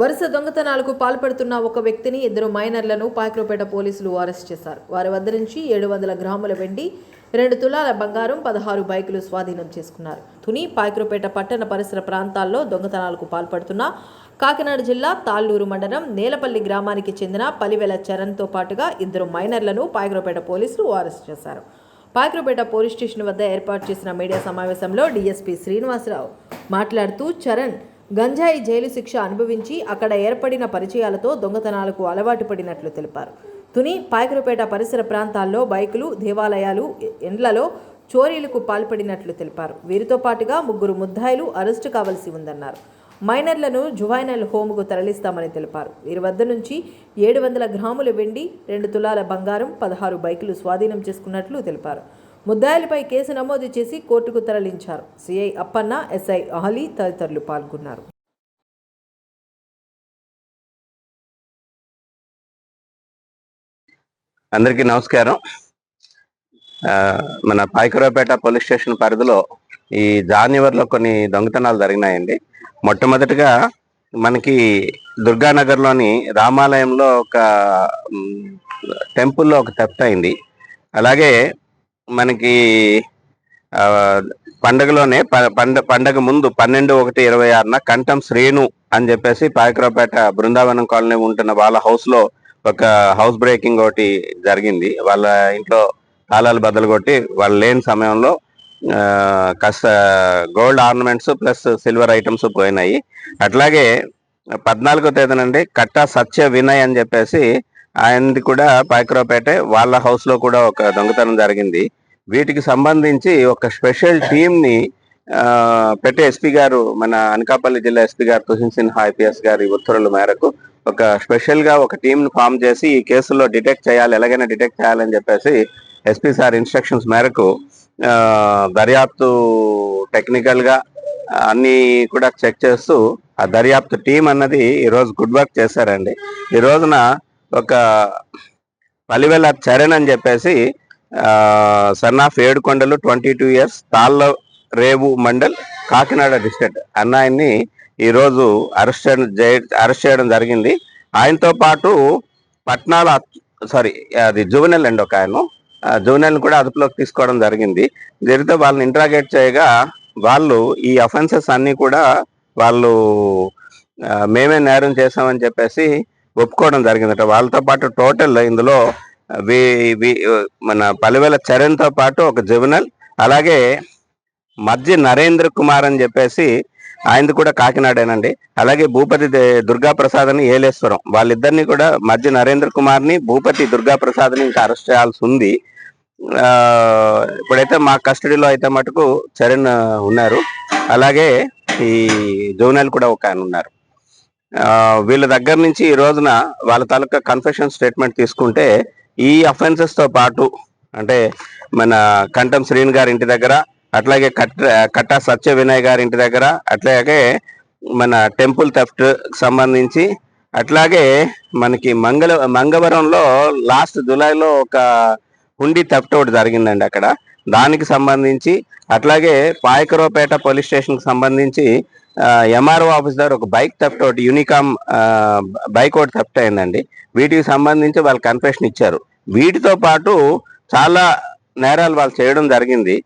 వరుస దొంగతనాలకు పాల్పడుతున్న ఒక వ్యక్తిని ఇద్దరు మైనర్లను పాయక్రోపేట పోలీసులు అరెస్ట్ చేశారు. వారి వద్ద నుంచి ఏడు వందల గ్రాముల వెండి రెండు తులాల బంగారం పదహారు బైకులు స్వాధీనం చేసుకున్నారు. తుని పాయక్రోపేట పట్టణ పరిసర ప్రాంతాల్లో దొంగతనాలకు పాల్పడుతున్న కాకినాడ జిల్లా తాళ్ళూరు మండలం నేలపల్లి గ్రామానికి చెందిన పలివెల చరణ్తో పాటుగా ఇద్దరు మైనర్లను పాయక్రోపేట పోలీసులు అరెస్ట్ చేశారు. పాయక్రోపేట పోలీస్ స్టేషన్ వద్ద ఏర్పాటు చేసిన మీడియా సమావేశంలో డీఎస్పీ శ్రీనివాసరావు మాట్లాడుతూ చరణ్ గంజాయి జైలు శిక్ష అనుభవించి అక్కడ ఏర్పడిన పరిచయాలతో దొంగతనాలకు అలవాటు పడినట్లు తెలిపారు. తుని పాయకరపేట పరిసర ప్రాంతాల్లో బైకులు దేవాలయాలు ఎండ్లలో చోరీలకు పాల్పడినట్లు తెలిపారు. వీరితో పాటుగా ముగ్గురు ముద్దాయిలు అరెస్టు కావాల్సి ఉందన్నారు. మైనర్లను జువైనల్ హోమ్కు తరలిస్తామని తెలిపారు. వీరి వద్ద నుంచి ఏడు వందల గ్రాముల వెండి రెండు తులాల బంగారం పదహారు బైకులు స్వాధీనం చేసుకున్నట్లు తెలిపారు. ముద్దాయిలపై కేసు నమోదు చేసి కోర్టుకు తరలించారు. సిఐ అప్పన్న ఎస్ఐ అహలీ తదితరులు పాల్గొన్నారు. అందరికీ నమస్కారం. మన పాయకరావుపేట పోలీస్ స్టేషన్ పరిధిలో ఈ జానివర్లో కొన్ని దొంగతనాలు జరిగినాయండి. మొట్టమొదటిగా మనకి దుర్గానగర్లోని రామాలయంలో ఒక టెంపుల్లో ఒక థెఫ్ట్ అయింది. అలాగే మనకి పండగలోనే ప- పండ పండగ ముందు పన్నెండు ఒకటి ఇరవై ఆరున కంఠం శ్రేణు అని చెప్పేసి పాయకరావుపేట బృందావనం కాలనీ ఉంటున్న వాళ్ళ హౌస్లో ఒక హౌస్ బ్రేకింగ్ ఒకటి జరిగింది. వాళ్ళ ఇంట్లో తాళాలు బద్దలు కొట్టి వాళ్ళు లేని సమయంలో కాస్త gold ornaments plus silver items పోయినాయి. అట్లాగే పద్నాలుగో తేదీనండి కట్టా సత్య వినయ్ అని చెప్పేసి ఆయనది కూడా పాయకరావుపేట వాళ్ళ హౌస్లో కూడా ఒక దొంగతనం జరిగింది. వీటికి సంబంధించి ఒక స్పెషల్ టీమ్ని పెట్టే ఎస్పీ గారు మన అనకాపల్లి జిల్లా ఎస్పీ గారు తుహిన్ సిన్హా ఐపీఎస్ గారి ఉత్తర్వుల మేరకు ఒక స్పెషల్గా ఒక టీమ్ను ఫామ్ చేసి ఈ కేసులో డిటెక్ట్ చేయాలి ఎలాగైనా డిటెక్ట్ చేయాలని చెప్పేసి ఎస్పీ సార్ ఇన్స్ట్రక్షన్స్ మేరకు దర్యాప్తు టెక్నికల్గా అన్ని కూడా చెక్ చేస్తూ ఆ దర్యాప్తు టీం అన్నది ఈరోజు గుడ్ వర్క్ చేశారండి. ఈ రోజున ఒక పలివెల చరణ్ అని చెప్పేసి son of Edukondalu twenty two years Thallarevu mandal Kakinada district. అన్నాయన్ని ఈరోజు అరెస్ట్ చేయడం జై అరెస్ట్ చేయడం జరిగింది. ఆయనతో పాటు పట్నాల సారీ అది జువెనల్ అండి ఒక ఆయన. జువెనల్ కూడా అదుపులోకి తీసుకోవడం జరిగింది. జరిగితే వాళ్ళని ఇంట్రాగేట్ చేయగా వాళ్ళు ఈ అఫెన్సెస్ అన్నీ కూడా వాళ్ళు మేమే నేరం చేసామని చెప్పేసి ఒప్పుకోవడం జరిగిందట. వాళ్ళతో పాటు టోటల్ ఇందులో వి- వి- మన పలువేల చరణ్తో పాటు ఒక జువెనల్ అలాగే మధ్య నరేంద్ర కుమార్ అని చెప్పేసి ఆయనది కూడా కాకినాడేనండి. అలాగే భూపతి దే- దుర్గా ప్రసాద్ అని ఏలేశ్వరం. వాళ్ళిద్దరిని కూడా మధ్య నరేంద్ర కుమార్ని భూపతి దుర్గాప్రసాద్ని ఇంకా అరెస్ట్ చేయాల్సి ఉంది. ఇప్పుడైతే మా కస్టడీలో అయితే మటుకు చరణ్ ఉన్నారు. అలాగే ఈ జోనల్ కూడా ఒక ఆయన ఉన్నారు. వీళ్ళ దగ్గర నుంచి ఈ రోజున వాళ్ళ తాలూకా కన్ఫెషన్ స్టేట్మెంట్ తీసుకుంటే ఈ అఫెన్సెస్తో పాటు అంటే మన కంఠం శ్రీన్ గారి ఇంటి దగ్గర అట్లాగే కట్ట కట్టా సత్య వినయ్ గారి ఇంటి దగ్గర అట్లాగే మన టెంపుల్ థెఫ్ట్ సంబంధించి అట్లాగే మనకి మంగళ మంగవరంలో లాస్ట్ జూలైలో ఒక హుండీ థెఫ్ట్ ఒకటి జరిగిందండి అక్కడ. దానికి సంబంధించి అట్లాగే పాయకరోపేట పోలీస్ స్టేషన్కి సంబంధించి ఎంఆర్ఓ ఆఫీస్ దగ్గర ఒక బైక్ థెఫ్ట్ ఒకటి యూనికామ్ బైక్ ఒకటి థెఫ్ట్ అయిందండి. వీటికి సంబంధించి వాళ్ళు కన్ఫెషన్ ఇచ్చారు. వీటితో పాటు చాలా నేరాలు వాళ్ళు చేయడం జరిగింది.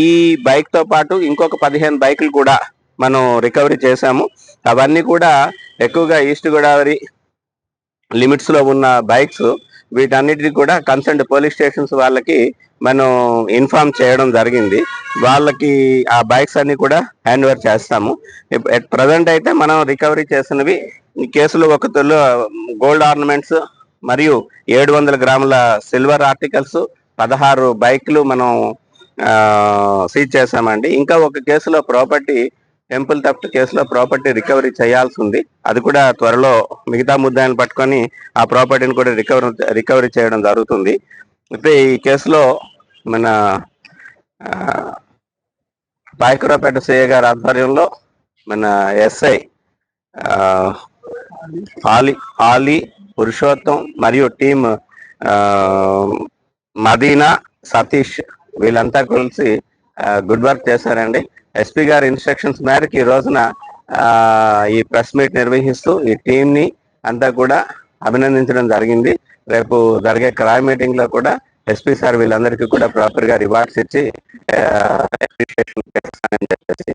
ఈ బైక్తో పాటు ఇంకొక పదిహేను బైకులు కూడా మనం రికవరీ చేశాము. అవన్నీ కూడా ఎక్కువగా ఈస్ట్ గోదావరి లిమిట్స్లో ఉన్న బైక్స్ వీటన్నిటిని కూడా కన్సర్న్ పోలీస్ స్టేషన్స్ వాళ్ళకి మనం ఇన్ఫార్మ్ చేయడం జరిగింది. వాళ్ళకి ఆ బైక్స్ అన్ని కూడా హ్యాండ్ ఓవర్ చేస్తాము ఎట్ ప్రజెంట్ అయితే మనం రికవరీ చేసినవి కేసులు ఒక తొలి గోల్డ్ ఆర్నమెంట్స్ మరియు ఏడు వందల గ్రాముల సిల్వర్ ఆర్టికల్స్ పదహారు బైక్లు మనం సీజ్ చేశామండి. ఇంకా ఒక కేసులో ప్రాపర్టీ టెంపుల్ థెఫ్ట్ కేసులో ప్రాపర్టీ రికవరీ చేయాల్సి ఉంది. అది కూడా త్వరలో మిగతా ముద్దాయిని పట్టుకొని ఆ ప్రాపర్టీని కూడా రికవరీ రికవరీ చేయడం జరుగుతుంది. అయితే ఈ కేసులో మన పాయకురాపేట సిఐ గారి ఆధ్వర్యంలో మన ఎస్ఐ ఆలి ఆలి పురుషోత్తం మరియు టీం మదీనా సతీష్ వీళ్ళంతా కలిసి గుడ్ వర్క్ చేశారండి. ఎస్పీ గారి ఇన్స్ట్రక్షన్స్ మేరకు ఈ రోజున ఈ ప్రెస్ మీట్ నిర్వహిస్తూ ఈ టీంని అంతా కూడా అభినందించడం జరిగింది. రేపు జరిగే క్రాయ్ మీటింగ్లో కూడా ఎస్పీ సార్ వీళ్ళందరికీ కూడా ప్రాపర్గా రివార్డ్స్ ఇచ్చి అప్రిషియేషన్ చేస్తానని చెప్పేసి